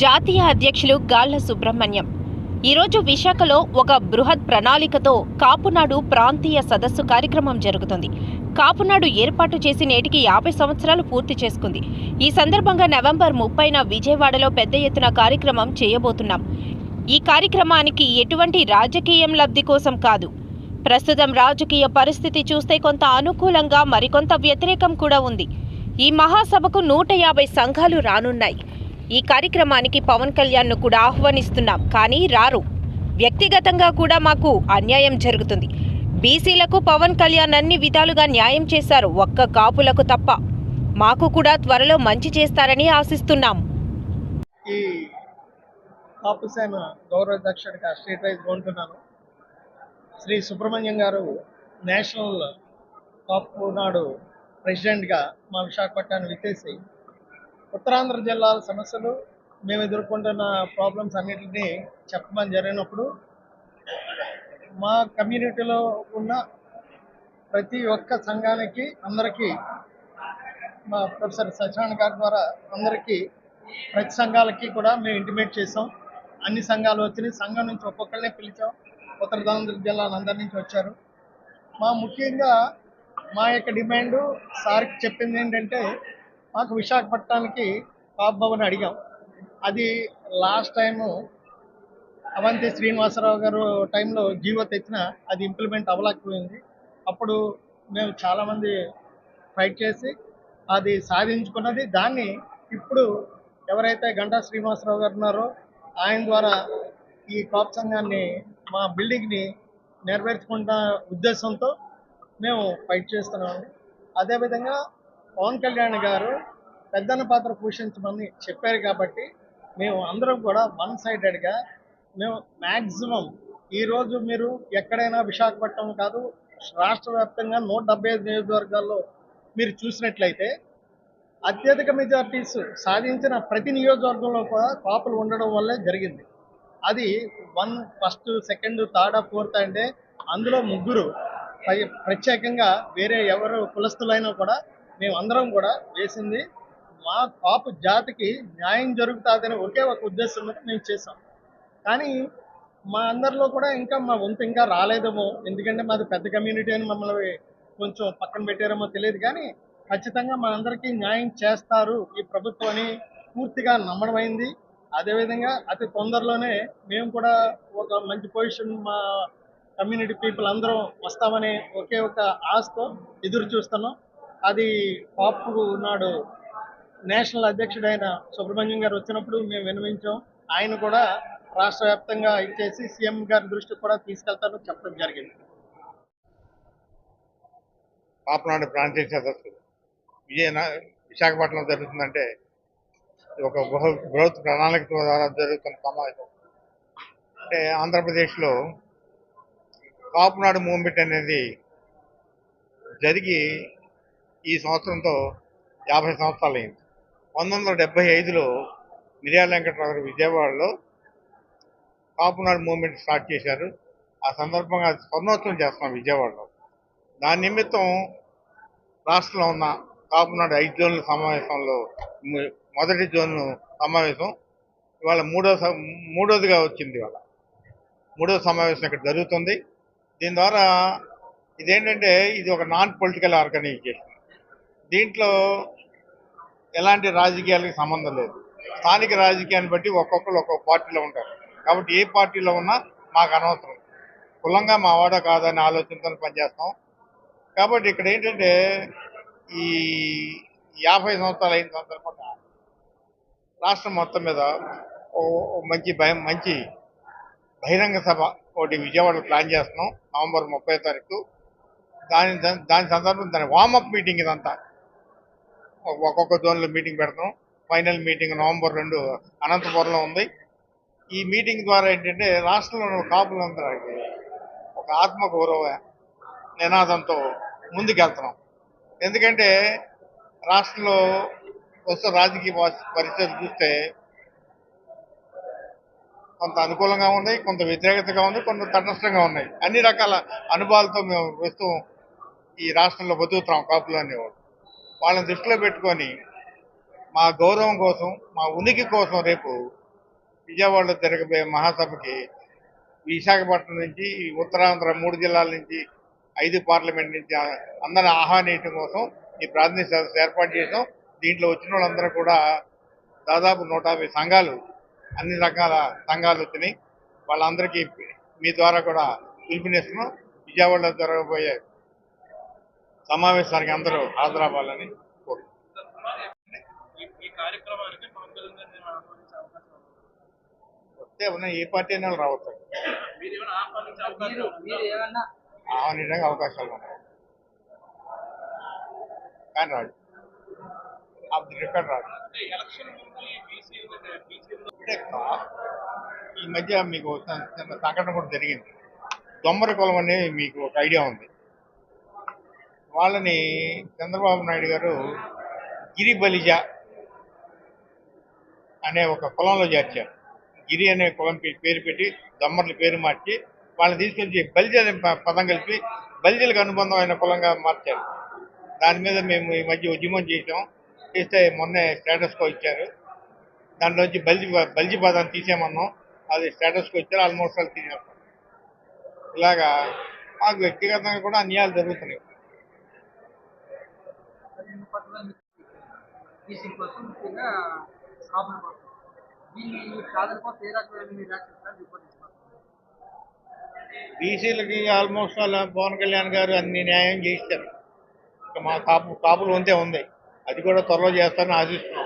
జాతీయ అధ్యక్షులు గాళ్ళ సుబ్రహ్మణ్యం. ఈరోజు విశాఖలో ఒక బృహత్ ప్రణాళికతో కాపునాడు ప్రాంతీయ సదస్సు కార్యక్రమం జరుగుతుంది. కాపునాడు ఏర్పాటు చేసి నేటికి యాభై సంవత్సరాలు పూర్తి చేసుకుంది. ఈ సందర్భంగా నవంబర్ ముప్పైన విజయవాడలో పెద్ద ఎత్తున కార్యక్రమం చేయబోతున్నాం. ఈ కార్యక్రమానికి ఎటువంటి రాజకీయం లబ్ధి కోసం కాదు. ప్రస్తుతం రాజకీయ పరిస్థితి చూస్తే కొంత అనుకూలంగా మరికొంత వ్యతిరేకం కూడా ఉంది. ఈ మహాసభకు నూట యాభై సంఘాలు రానున్నాయి. ఈ కార్యక్రమానికి పవన్ కళ్యాణ్ను కూడా ఆహ్వానిస్తున్నాం. కానీ రారు. వ్యక్తిగతంగా కూడా మాకు అన్యాయం జరుగుతుంది. బీసీలకు పవన్ కళ్యాణ్ అన్ని విధాలుగా న్యాయం చేశారు. ఒక్క కాపులకు తప్ప. మాకు కూడా త్వరలో మంచి చేస్తారని ఆశిస్తున్నాం. ఈ కాపు సేన గౌరవ అధ్యక్షుడిగా స్టేట్ వైజ్ ఉంటున్నాను శ్రీ సుబ్రహ్మణ్యం గారు నేషనల్ కాపు నాడు ప్రెసిడెంట్గా మా విశాఖపట్నాన్ని విచ్చేసి ఉత్తరాంధ్ర జిల్లాల సమస్యలు మేము ఎదుర్కొంటున్న ప్రాబ్లమ్స్ అన్నిటిని చెప్పమని జరిగినప్పుడు మా కమ్యూనిటీలో ఉన్న ప్రతి ఒక్క సంఘానికి అందరికీ మా ప్రొఫెసర్ సత్యనారాయణ గారి ద్వారా అందరికీ ప్రతి సంఘాలకి కూడా మేము ఇంటిమేట్ చేసాం అన్ని సంఘాలు వచ్చినాయి. సంఘం నుంచి ఒక్కొక్కరినే పిలిచాం. ఉత్తరాంధ్ర జిల్లాల అందరి నుంచి వచ్చారు. మా ముఖ్యంగా మా యొక్క డిమాండ్ సార్కి చెప్పింది ఏంటంటే మాకు విశాఖపట్నానికి టాప్ భవన్ అడిగాం. అది లాస్ట్ టైము అవంతి శ్రీనివాసరావు గారు టైంలో జీవో తెచ్చిన అది ఇంప్లిమెంట్ అవ్వలేకపోయింది. అప్పుడు మేము చాలామంది ఫైట్ చేసి అది సాధించుకున్నది. దాన్ని ఇప్పుడు ఎవరైతే గంటా శ్రీనివాసరావు గారు ఉన్నారో ఆయన ద్వారా ఈ కాప్ సంఘాన్ని మా బిల్డింగ్ని నెరవేర్చుకుంటున్న ఉద్దేశంతో మేము ఫైట్ చేస్తున్నామండి. అదేవిధంగా పవన్ కళ్యాణ్ గారు పెద్దన్న పాత్ర పోషించమని చెప్పారు కాబట్టి మేము అందరం కూడా వన్ సైడెడ్గా మేము మ్యాక్సిమం ఈరోజు మీరు ఎక్కడైనా విశాఖపట్నం కాదు రాష్ట్ర వ్యాప్తంగా నూట డెబ్బై ఐదు నియోజకవర్గాల్లో మీరు చూసినట్లయితే అత్యధిక మెజార్టీస్ సాధించిన ప్రతి నియోజకవర్గంలో కూడా కాపులు ఉండడం వల్లే జరిగింది. అది one first second third fourth అంటే అందులో ముగ్గురు ప్రత్యేకంగా వేరే ఎవరు కులస్తులైనా కూడా మేము అందరం కూడా వేసింది. మా పాపు జాతికి న్యాయం జరుగుతుందని ఒకే ఒక ఉద్దేశంతో మేము చేసాం కానీ మా అందరిలో కూడా ఇంకా మా వంతు ఇంకా రాలేదేమో. ఎందుకంటే మాది పెద్ద కమ్యూనిటీ అని మమ్మల్ని కొంచెం పక్కన పెట్టారేమో తెలియదు. కానీ ఖచ్చితంగా మా అందరికీ న్యాయం చేస్తారు ఈ ప్రభుత్వం అని పూర్తిగా నమ్మడమైంది అదేవిధంగా అతి తొందరలోనే మేము కూడా ఒక మంచి పొజిషన్ మా కమ్యూనిటీ పీపుల్ అందరం వస్తామని ఒకే ఒక ఆశతో ఎదురు చూస్తున్నాం. అది పాపు నాడు నేషనల్ అధ్యక్షుడైన సుబ్రహ్మణ్యం గారు వచ్చినప్పుడు మేము వినిపించాం ఆయన కూడా రాష్ట్ర వ్యాప్తంగా ఇచ్చేసి సీఎం గారి దృష్టికి కూడా తీసుకెళ్తాను చెప్పడం జరిగింది. పాపనాడు ప్రాంతీయ సదస్సు. విశాఖపట్నం జరుగుతుందంటే ఇది ఒక బృహ బృహత్ ప్రణాళిక ద్వారా జరుగుతున్న సమావేశం. అంటే ఆంధ్రప్రదేశ్లో కాపునాడు మూమెంట్ అనేది జరిగి ఈ సంవత్సరంతో యాభై సంవత్సరాలు అయింది పంతొమ్మిది వందల డెబ్బై ఐదులో మిర్యాల వెంకటరావు గారు విజయవాడలో కాపునాడు మూవ్మెంట్ స్టార్ట్ చేశారు. ఆ సందర్భంగా స్వర్ణోత్సవం చేస్తున్నాం విజయవాడలో. దాని నిమిత్తం రాష్ట్రంలో ఉన్న కాపునాడు ఐదు జోన్ల సమావేశంలో మొదటి జోన్ సమావేశం ఇవాళ మూడో స- మూడోదిగా వచ్చింది ఇవాళ. మూడో సమావేశం ఇక్కడ జరుగుతుంది. దీని ద్వారా ఇదేంటంటే ఇది ఒక నాన్ పొలిటికల్ ఆర్గనైజేషన్. దీంట్లో ఎలాంటి రాజకీయాలకి సంబంధం లేదు. స్థానిక రాజకీయాన్ని బట్టి ఒక్కొక్కరు ఒక్కొక్క పార్టీలో ఉంటారు. కాబట్టి ఏ పార్టీలో ఉన్నా మాకు అనవసరం. కులంగా మా వాడ కాదని ఆలోచనతో పనిచేస్తాం. కాబట్టి ఇక్కడ ఏంటంటే ఈ యాభై సంవత్సరాలు అయిన సందర్భంగా రాష్ట్రం మొత్తం మీద ఓ మంచి భయం మంచి బహిరంగ సభ ఒకటి విజయవాడలో ప్లాన్ చేస్తున్నాం. నవంబర్ ముప్పై తారీఖు. దాని దాని- సందర్భం దాని వామప్ మీటింగ్ ఇదంతా. ఒక్కొక్క జోన్లో మీటింగ్ పెడతాం. ఫైనల్ మీటింగ్ నవంబర్ రెండు అనంతపురంలో ఉంది. ఈ మీటింగ్ ద్వారా ఏంటంటే రాష్ట్రంలో ఉన్న కాపులందరికీ ఒక ఆత్మగౌరవ నినాదంతో ముందుకెళ్తున్నాం. ఎందుకంటే రాష్ట్రంలో ప్రస్తుత రాజకీయ పరిస్థితి పరిస్థితులు చూస్తే కొంత అనుకూలంగా ఉన్నాయి కొంత వ్యతిరేకతగా ఉంది కొంత తటస్థంగా ఉన్నాయి. అన్ని రకాల అనుభవాలతో మేము ప్రస్తుతం ఈ రాష్ట్రంలో బతుకుతున్నాం కాపులు అనేవాళ్ళు. వాళ్ళని దృష్టిలో పెట్టుకొని మా గౌరవం కోసం మా ఉనికి కోసం రేపు విజయవాడలో జరగబోయే మహాసభకి విశాఖపట్నం నుంచి ఉత్తరాంధ్ర మూడు జిల్లాల నుంచి ఐదు పార్లమెంట్ నుంచి అందరిని ఆహ్వానించడం కోసం ఈ ప్రాథమిక సదస్సు ఏర్పాటు చేసాం దీంట్లో వచ్చిన వాళ్ళందరూ కూడా దాదాపు నూట యాభై సంఘాలు అన్ని రకాల సంఘాలు వచ్చినాయి. వాళ్ళందరికీ మీ ద్వారా కూడా పిలుపునిస్తున్నాం. విజయవాడలో జరగబోయే సమావేశానికి అందరూ హాజరవ్వాలని. వస్తే ఉన్న ఏ పార్టీ అయినా రావచ్చు. మీరు ఏమైనా ఆహ్వానించే అవకాశం ఉందా? ఆహ్వానించడానికి అవకాశాలు ఉన్నాయి. కానీ రాడు అది రికార్డ్ రాడు ఈ మధ్య మీకు సంఘటన కూడా జరిగింది. దొమ్మరి కులం అనేది మీకు ఒక ఐడియా ఉంది. వాళ్ళని చంద్రబాబు నాయుడు గారు గిరిబలిజ అనే ఒక కులంలో చేర్చారు. గిరి అనే కులం పేరు పెట్టి దమ్మర్ల పేరు మార్చి వాళ్ళని తీసుకొచ్చి బలిజ అనే ప- పదం కలిపి బలిజలకు అనుబంధం అయిన కులంగా మార్చారు. దాని మీద మేము ఈ మధ్య ఉద్యమం చేసాం చేస్తే మొన్నే స్టేటస్కో ఇచ్చారు. దాంట్లోంచి బల్జి బల్జి పదాన్ని తీసేయమన్నాం. అది స్టేటస్కి వచ్చారు ఆల్మోస్ట్ వాళ్ళు తీసేస్తాం. ఇలాగా మాకు వ్యక్తిగతంగా కూడా అన్యాయాలు జరుగుతున్నాయి. ఫిషింగ్ కోసం ముఖ్యంగా కాపుల కోసం దీన్ని సాధన కోసం ఏ రకమైన మీరు రాసిస్తారు రిపోర్ట్ బీసీలకి ఆల్మోస్ట్ అలా పవన్ కళ్యాణ్ గారు అన్ని న్యాయం చేయిస్తారు ఇంకా మా కాపు కాపులు ఉంటే ఉంది. అది కూడా త్వరలో చేస్తారని ఆశిస్తున్నాం.